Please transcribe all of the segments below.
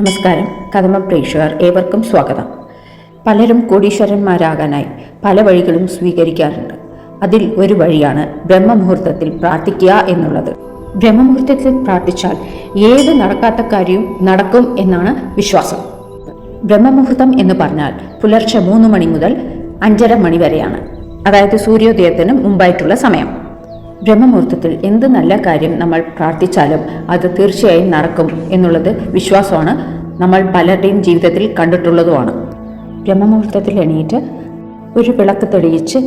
നമസ്കാരം. കഥമ പ്രേക്ഷകർ ഏവർക്കും സ്വാഗതം. പലരും കോടീശ്വരന്മാരാകാനായി പല വഴികളും സ്വീകരിക്കാറുണ്ട്. അതിൽ ഒരു വഴിയാണ് ബ്രഹ്മമുഹൂർത്തത്തിൽ പ്രാർത്ഥിക്കുക എന്നുള്ളത്. ബ്രഹ്മമുഹൂർത്തത്തിൽ പ്രാർത്ഥിച്ചാൽ ഏത് നടക്കാത്ത കാര്യവും നടക്കും എന്നാണ് വിശ്വാസം. ബ്രഹ്മമുഹൂർത്തം എന്ന് പറഞ്ഞാൽ പുലർച്ചെ മൂന്ന് മണി മുതൽ അഞ്ചര മണി വരെയാണ്. അതായത് സൂര്യോദയത്തിന് മുമ്പായിട്ടുള്ള സമയം. ബ്രഹ്മമുഹൂർത്തത്തിൽ എന്ത് നല്ല കാര്യം നമ്മൾ പ്രാർത്ഥിച്ചാലും അത് തീർച്ചയായും നടക്കും എന്നുള്ളത് വിശ്വാസമാണ്. നമ്മൾ പലരുടെയും ജീവിതത്തിൽ കണ്ടിട്ടുള്ളതുമാണ്. ബ്രഹ്മമുഹൂർത്തത്തിൽ എണീറ്റ് ഒരു വിളക്ക് തെളിയിച്ച്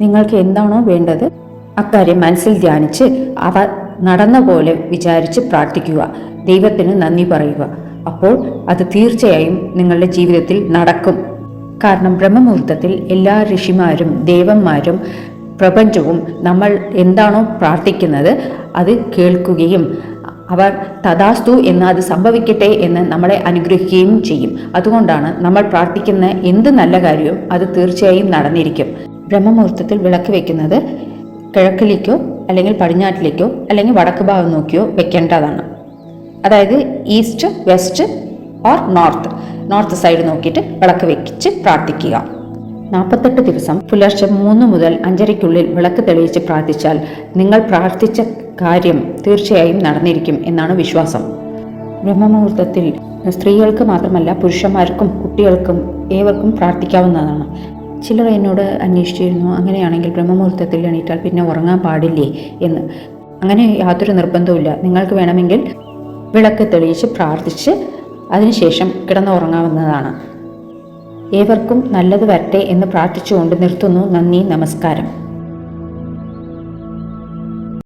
നിങ്ങൾക്ക് എന്താണോ വേണ്ടത് അക്കാര്യം മനസ്സിൽ ധ്യാനിച്ച് അവ നടന്ന പോലെ വിചാരിച്ച് പ്രാർത്ഥിക്കുക. ദൈവത്തിന് നന്ദി പറയുക. അപ്പോൾ അത് തീർച്ചയായും നിങ്ങളുടെ ജീവിതത്തിൽ നടക്കും. കാരണം ബ്രഹ്മമുഹൂർത്തത്തിൽ എല്ലാ ഋഷിമാരും ദേവന്മാരും പ്രപഞ്ചവും നമ്മൾ എന്താണോ പ്രാർത്ഥിക്കുന്നത് അത് കേൾക്കുകയും അവർ തഥാസ്തു എന്ന് അത് സംഭവിക്കട്ടെ എന്ന് നമ്മളെ അനുഗ്രഹിക്കുകയും ചെയ്യും. അതുകൊണ്ടാണ് നമ്മൾ പ്രാർത്ഥിക്കുന്ന എന്ത് നല്ല കാര്യവും അത് തീർച്ചയായും നടന്നിരിക്കും. ബ്രഹ്മമുഹൂർത്തത്തിൽ വിളക്ക് വെക്കുന്നത് കിഴക്കിലേക്കോ അല്ലെങ്കിൽ പടിഞ്ഞാട്ടിലേക്കോ അല്ലെങ്കിൽ വടക്ക് ഭാഗം നോക്കിയോ വെക്കേണ്ടതാണ്. അതായത് east west or north. North side നോക്കിയിട്ട് വിളക്ക് വെച്ച് പ്രാർത്ഥിക്കുക. നാൽപ്പത്തെട്ട് ദിവസം പുലർച്ചെ മൂന്ന് മുതൽ അഞ്ചരയ്ക്കുള്ളിൽ വിളക്ക് തെളിയിച്ച് പ്രാർത്ഥിച്ചാൽ നിങ്ങൾ പ്രാർത്ഥിച്ച കാര്യം തീർച്ചയായും നടന്നിരിക്കും എന്നാണ് വിശ്വാസം. ബ്രഹ്മമുഹൂർത്തത്തിൽ സ്ത്രീകൾക്ക് മാത്രമല്ല പുരുഷന്മാർക്കും കുട്ടികൾക്കും ഏവർക്കും പ്രാർത്ഥിക്കാവുന്നതാണ്. ചിലർ എന്നോട് അന്വേഷിച്ചിരുന്നു അങ്ങനെയാണെങ്കിൽ ബ്രഹ്മമുഹൂർത്തത്തിൽ എണീറ്റാൽ പിന്നെ ഉറങ്ങാൻ പാടില്ലേ? എന്ന്. അങ്ങനെ യാതൊരു നിർബന്ധവുമില്ല. നിങ്ങൾക്ക് വേണമെങ്കിൽ വിളക്ക് തെളിയിച്ച് പ്രാർത്ഥിച്ച് അതിനുശേഷം കിടന്നുറങ്ങാവുന്നതാണ്. ഏവർക്കും നല്ലത് വരട്ടെ എന്ന് പ്രാർത്ഥിച്ചുകൊണ്ട് നിർത്തുന്നു. നന്ദി നമസ്കാരം.